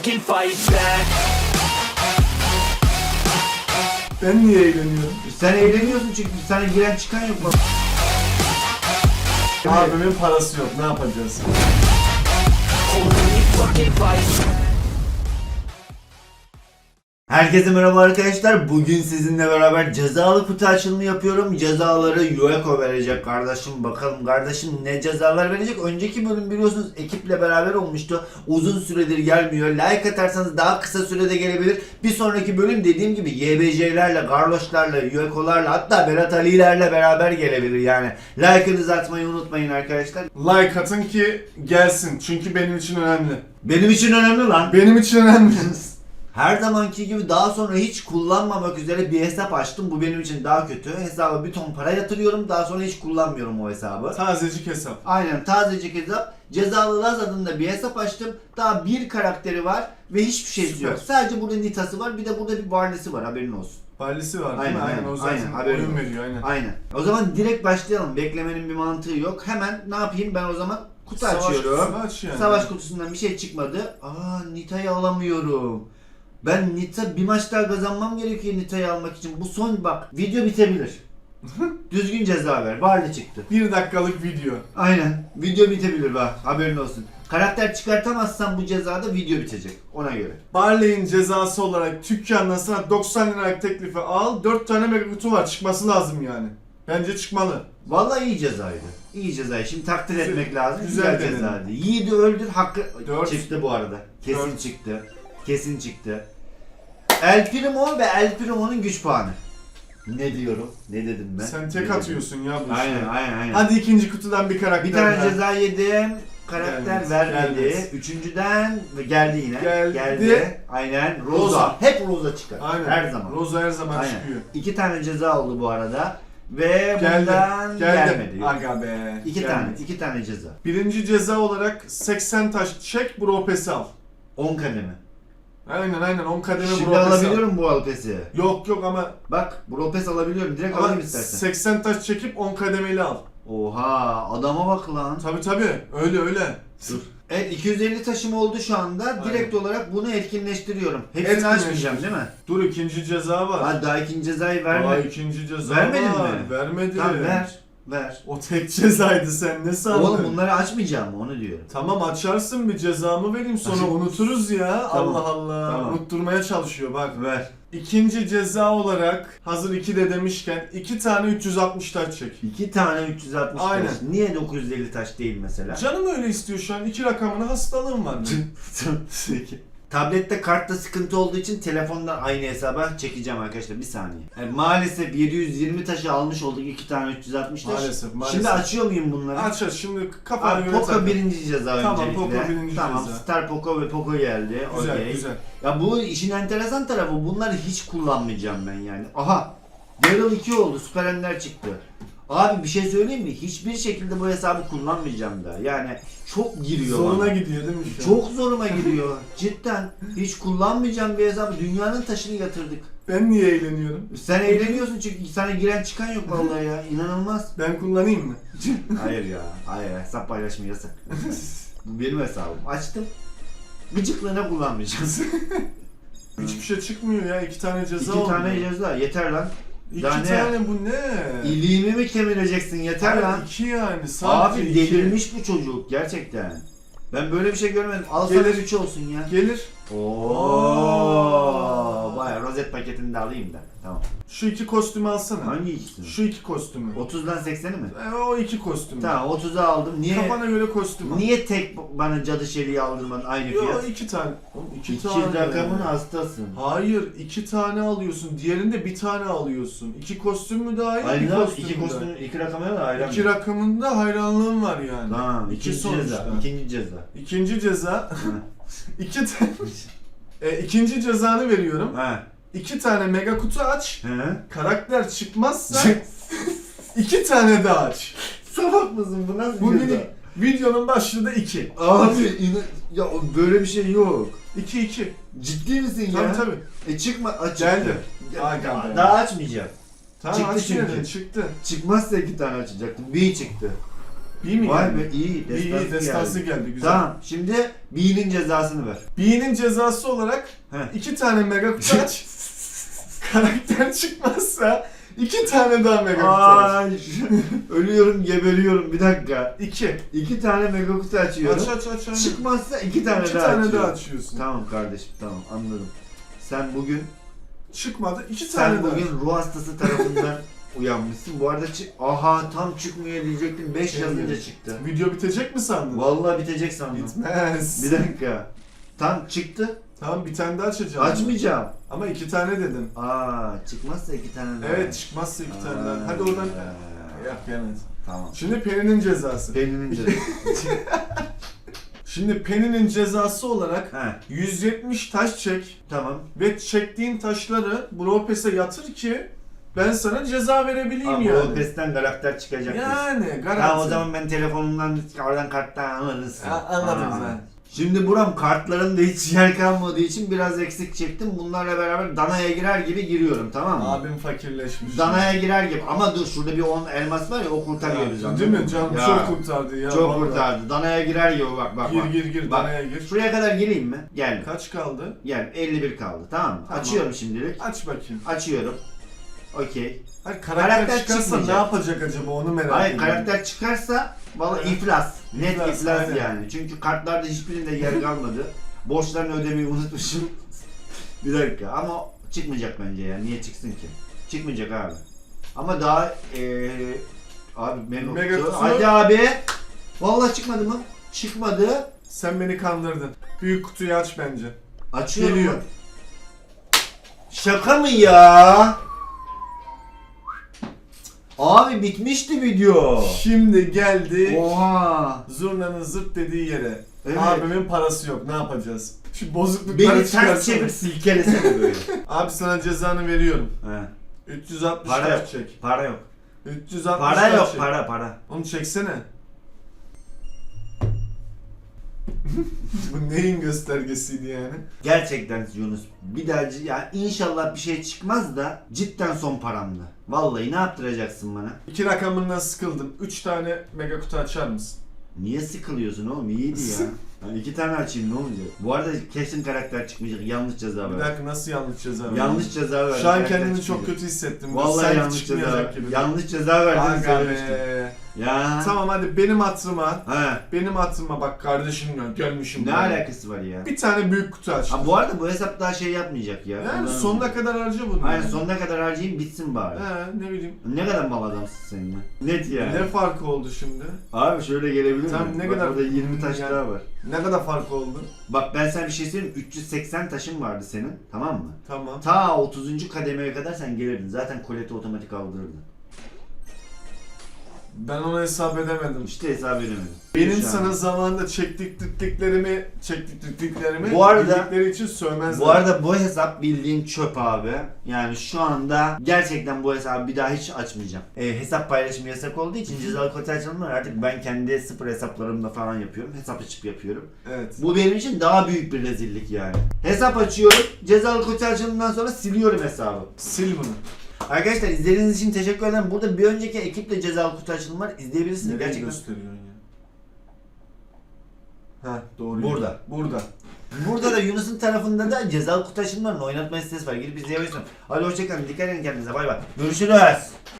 fucking fight back. Ben niye eğleniyorum? Sen eğleniyorsun çünkü sana giren çıkan yok bak. Abimin parası yok ne yapacağız? Holy fucking fight. Herkese merhaba arkadaşlar. Bugün sizinle beraber cezalı kutu açılımı yapıyorum. Cezaları Yueko verecek kardeşim. Bakalım kardeşim ne cezalar verecek. Önceki bölüm biliyorsunuz ekiple beraber olmuştu. Uzun süredir gelmiyor. Like atarsanız daha kısa sürede gelebilir. Bir sonraki bölüm dediğim gibi YBC'lerle, Garloşlarla, Yueko'larla hatta Berat Ali'lerle beraber gelebilir yani. Like'ınızı atmayı unutmayın arkadaşlar. Like atın ki gelsin çünkü benim için önemli. Benim için önemli lan. Benim için önemli. Her zamanki gibi daha sonra hiç kullanmamak üzere bir hesap açtım. Bu benim için daha kötü. Hesaba bir ton para yatırıyorum. Daha sonra hiç kullanmıyorum o hesabı. Tazecik hesap. Aynen tazecik hesap. Cezalı Laz adında bir hesap açtım. Daha bir karakteri var ve hiçbir şeysi Süper. yok. Sadece burada Nita'sı var. Bir de burada bir Barley'si var haberin olsun. Ballisi var değil Aynen, mi? Aynen, aynen, o zaten aynen, oyun veriyor aynen. Aynen. O zaman direkt başlayalım. Beklemenin bir mantığı yok. Hemen ne yapayım ben o zaman kutu Savaş açıyorum. kutusunu aç yani. Savaş kutusundan bir şey çıkmadı. Aa Nita'yı alamıyorum. Ben Nita bir maç daha kazanmam gerekiyor Nita'yı almak için. Bu son bak video bitebilir. Düzgün ceza ver. Barley çıktı. Bir dakikalık video. Aynen. Video bitebilir bak. Haberin olsun. Karakter çıkartamazsan bu cezada video bitecek. Ona göre. Barley'in cezası olarak dükkandan sana 90 liralık teklifi al. 4 tane mega kutu var çıkması lazım yani. Bence çıkmalı. Vallahi iyi cezaydı. İyi cezaydı. Şimdi takdir etmek lazım. güzel Güzel, cezaydı. Yiğidi öldür hakkı Dört. çıktı bu arada. Kesin Dört. çıktı. Kesin çıktı. El Primo ve El Primo'nun güç puanı. Ne diyorum? Ne dedim ben? Sen Ne tek dedim? atıyorsun ya bu işe. Aynen aynen aynen. Hadi ikinci kutudan bir karakter bir tane ver. ceza yedim. Karakter Gelmez, vermedi. gelmez. Üçüncüden ve geldi yine. Geldi. Aynen. Rosa. Rosa. Hep Rosa çıkar. Aynen. Her zaman. Rosa her zaman Aynen. çıkıyor. İki tane ceza oldu bu arada. Ve Geldi. bundan Geldi. gelmedi. Yok. Aga be. İki Gelmedi. tane. iki tane ceza. Birinci ceza olarak 80 taş çek bro pesi al. 10 kademe. Aynen aynen 10 kademe Şimdi bro pesi al. alabiliyorum bu alpesi. Yok yok ama Bak Bropes alabiliyorum. Direkt ama alayım istersen. 80 taş çekip 10 kademeli al. Oha adama bak lan. Tabi tabi öyle öyle. Dur. Evet 250 taşım oldu şu anda. Direkt olarak bunu etkinleştiriyorum. Hepsini Etkinleştir. açmayacağım değil mi? Dur ikinci ceza var. Ha daha ikinci cezayı Daha verme. ikinci ceza Vermedin var. mi? Vermedi. Tamam ver. Ver. O tek cezaydı sen ne sandın? Oğlum bunları açmayacağım mı onu diyorum. Tamam açarsın bir cezamı vereyim sonra unuturuz ya. Tamam. Allah Allah. Tamam. Unutturmaya çalışıyor bak. Ver. İkinci ceza olarak hazır iki de demişken iki tane 360 taş çek. İki tane 360 Aynen. taş. Niye 950 taş değil mesela? Canım öyle istiyor şu an. iki rakamına hastalığım var. benim. Tablette kartta sıkıntı olduğu için telefondan aynı hesaba çekeceğim arkadaşlar bir saniye. Yani maalesef 720 taşı almış olduk iki tane 360 taş. Maalesef, maalesef. Şimdi açıyor muyum bunları? Aç aç şimdi kafana Abi Poco takıl. birinci ceza Tamam, öncelikle. Poco birinci tamam, ceza. Star Poco ve Poco geldi. Güzel Okey. güzel. Ya bu işin enteresan tarafı bunları hiç kullanmayacağım ben yani. Aha! Daryl 2 oldu. Süper Ender çıktı. Abi bir şey söyleyeyim mi? Hiçbir şekilde bu hesabı kullanmayacağım da. Yani çok giriyor Zoruna bana. gidiyor değil mi şu an? Çok zoruma gidiyor. Cidden. Hiç kullanmayacağım bir hesabı. Dünyanın taşını yatırdık. Ben niye eğleniyorum? Sen eğleniyorsun çünkü sana giren çıkan yok vallahi ya. İnanılmaz. Ben kullanayım mı? Hayır ya. Hayır hesap paylaşımı yasak. Bu benim hesabım. Açtım. Gıcıklığına kullanmayacağım. Hiçbir şey çıkmıyor ya. iki tane ceza İki oldu. tane ceza. Yeter lan. İki Daha ne? tane bu ne? İliğimi mi kemireceksin? Yeter Hayır, lan. İki yani sadece Abi iki. delirmiş bu çocuk gerçekten. Ben böyle bir şey görmedim. Al sana Gelir. 3 olsun ya. Gelir. Oo. Vay rozet paketini de alayım da. Tamam. Şu iki kostümü alsana. Hangi ikisini? Şu iki kostümü. 30'dan 80'i mi? E, o iki kostümü. Tamam 30'a aldım. Niye Kafana göre kostüm al. niye tek bana cadı şeliği aldırmadın aynı Yo fiyat? iki tane. Oğlum iki, İki tane. rakamın hastasın. Hayır iki tane alıyorsun. Diğerinde bir tane alıyorsun. İki kostüm mü? Aynı bir kostüm iki mü kostüm, daha iyi? iki rakama da ayrı. İki rakamında hayranlığım var yani. Tamam, İki ikinci sonuçta. ceza. İkinci ceza. İkinci ceza. Hı. iki tane. e, ikinci cezanı veriyorum. ha. İki tane mega kutu aç. Hı. Karakter çıkmazsa iki tane daha aç. Salak mısın bu nasıl Bu ceza? benim videonun başlığı da iki. Abi inan ya böyle bir şey yok. İki iki. Ciddi misin Tabii ya? tabii. E çıkma aç. Geldi. Ya. Daha açmayacağım. Tamam Çıktı aç çünkü. çıktı. Çıkmazsa iki tane açacaktım. Bir çıktı. B mi Vay geldi? be iyi. İyi Destansı iyi destansı geldi. geldi. güzel. Tamam şimdi B'nin cezasını ver. B'nin cezası olarak Heh. iki tane mega kutu aç. Karakter çıkmazsa iki tane daha mega kutu aç. Ay ölüyorum geberiyorum bir dakika. İki. İki tane mega kutu açıyorum. Aç aç aç. aç. Çıkmazsa iki tane İki daha tane açıyorum. daha açıyorsun. Tamam kardeşim tamam anladım. Sen bugün Çıkmadı. iki tane sen daha. bugün ruh hastası tarafından uyanmışsın. Bu arada aha tam çıkmıyor diyecektim 5 Şey yazınca çıktı. Video bitecek mi sandın? Vallahi bitecek sandım. Bitmez. Bir dakika. Tam çıktı. Tamam bir tane daha açacağım. Açmayacağım. Ama iki tane dedim. Aa çıkmazsa iki tane daha. Evet çıkmazsa iki tane daha. Hadi oradan. ee, Yap evet. Tamam. Şimdi Penny'nin cezası. Peninin cezası. Şimdi Penny'nin cezası olarak He 170 taş çek tamam. ve çektiğin taşları Bropes'e yatır ki ben sana ceza verebileyim Ama yani. o pesten karakter çıkacak. Yani garanti. Tamam o zaman ben telefonumdan oradan karttan alırız. Ya, anladım Aa. sen. Şimdi buram kartların da hiç yer kalmadığı için biraz eksik çektim. Bunlarla beraber danaya girer gibi giriyorum tamam mı? Abim fakirleşmiş. Danaya girer gibi ama dur şurada bir 10 elmas var ya o kurtarıyor Ya, bizi. Değil mi? Canım Ya, çok kurtardı ya. Çok vallahi. kurtardı. Danaya girer gibi bak bak Gir bak. gir gir Bak. danaya gir. Şuraya kadar geleyim mi? Gel. Kaç kaldı? Gel 51 kaldı tamam mı? Tamam. Açıyorum şimdilik. Aç bakayım. Açıyorum. Okey. Hayır karakter, Karakter çıkarsa çıkmayacak. ne yapacak acaba onu merak Hayır ediyorum. karakter çıkarsa valla Evet. iflas. Net İflas, iflas aynen. yani. Çünkü kartlarda hiçbirinde yer kalmadı. Borçlarını ödemeyi unutmuşum. bir dakika ama çıkmayacak bence ya. Niye çıksın ki? Çıkmayacak abi. Ama daha eee abi mega, Mega kutu. Hadi abi. Vallahi çıkmadı mı? Çıkmadı. Sen beni kandırdın. Büyük kutuyu aç bence. Açıyorum. Geliyor. Şaka mı ya? Abi bitmişti video. Şimdi geldi. Oha. Zurnanın zırt dediği yere. Evet. Abimin parası yok. Ne yapacağız? Şu bozuklukları Beni ters çıkarsana. çevir silkelesene böyle. Abi sana cezanı veriyorum. He. 360 Para yok. çek. Para yok. 360 Para yok çek. para para. Onu çeksene. Bu neyin göstergesiydi yani? Gerçekten Yunus. Bir daha c- ya inşallah bir şey çıkmaz da cidden son paramdı. Vallahi ne yaptıracaksın bana? İki rakamından sıkıldım. 3 tane mega kutu açar mısın? Niye sıkılıyorsun oğlum? İyiydi ya. Yani iki tane açayım ne olacak? Bu arada kesin karakter çıkmayacak. Yanlış ceza Bir ver. dakika nasıl yanlış ceza verdin? Yanlış ceza ver. Şu an karakter kendimi çok çıkmayacak. kötü hissettim. Vallahi Sanki yanlış ceza çıkmayacak ver. gibi. Yanlış ceza verdin Aga söylemiştim. be. Ya. Tamam hadi benim hatırıma. Ha. Benim hatırıma bak kardeşim ya gelmişim. Ne ben. alakası var ya? Bir tane büyük kutu aç. Ha bu arada bu hesap daha şey yapmayacak ya. Yani Ondan- sonuna kadar harca bunu. Aynen sonuna kadar harcayayım bitsin bari. He ne bileyim. Ne kadar mal adamsın sen ya. Net yani. Ne farkı oldu şimdi? Abi şöyle gelebilir mi? Tam ne Bak kadar- Burada 20 taş Yani- daha var. Ne kadar farkı oldu? Bak ben sana bir şey söyleyeyim. 380 taşın vardı senin. Tamam mı? Tamam. Ta 30. kademeye kadar sen gelirdin. Zaten koleti otomatik aldırırdın. Ben onu hesap edemedim. İşte hesap edemedim. Benim sana zamanında çektiktiklerimi çektiktiklerimi Bu arada- bildikleri için sövmezler. Bu arada bu hesap bildiğin çöp abi. Yani şu anda gerçekten bu hesabı bir daha hiç açmayacağım. E, hesap paylaşımı yasak olduğu için cezalı kod açılımlar artık ben kendi sıfır hesaplarımla falan yapıyorum. Hesap açıp yapıyorum. Evet. Bu benim için daha büyük bir rezillik yani. Hesap açıyorum. Cezalı açılımından sonra siliyorum hesabı. Sil bunu. Arkadaşlar izlediğiniz için teşekkür ederim. Burada bir önceki ekiple cezalı kutu açılımı var. İzleyebilirsiniz. Nereye Gerçekten. gösteriyorsun ya? Ha doğru. Burada. Burada. Burada da Yunus'un tarafında da cezalı kutu açılımlarının oynatma sitesi var. Gidip izleyebilirsiniz. Hadi hoşçakalın. Dikkat edin kendinize. Bay bay. Görüşürüz.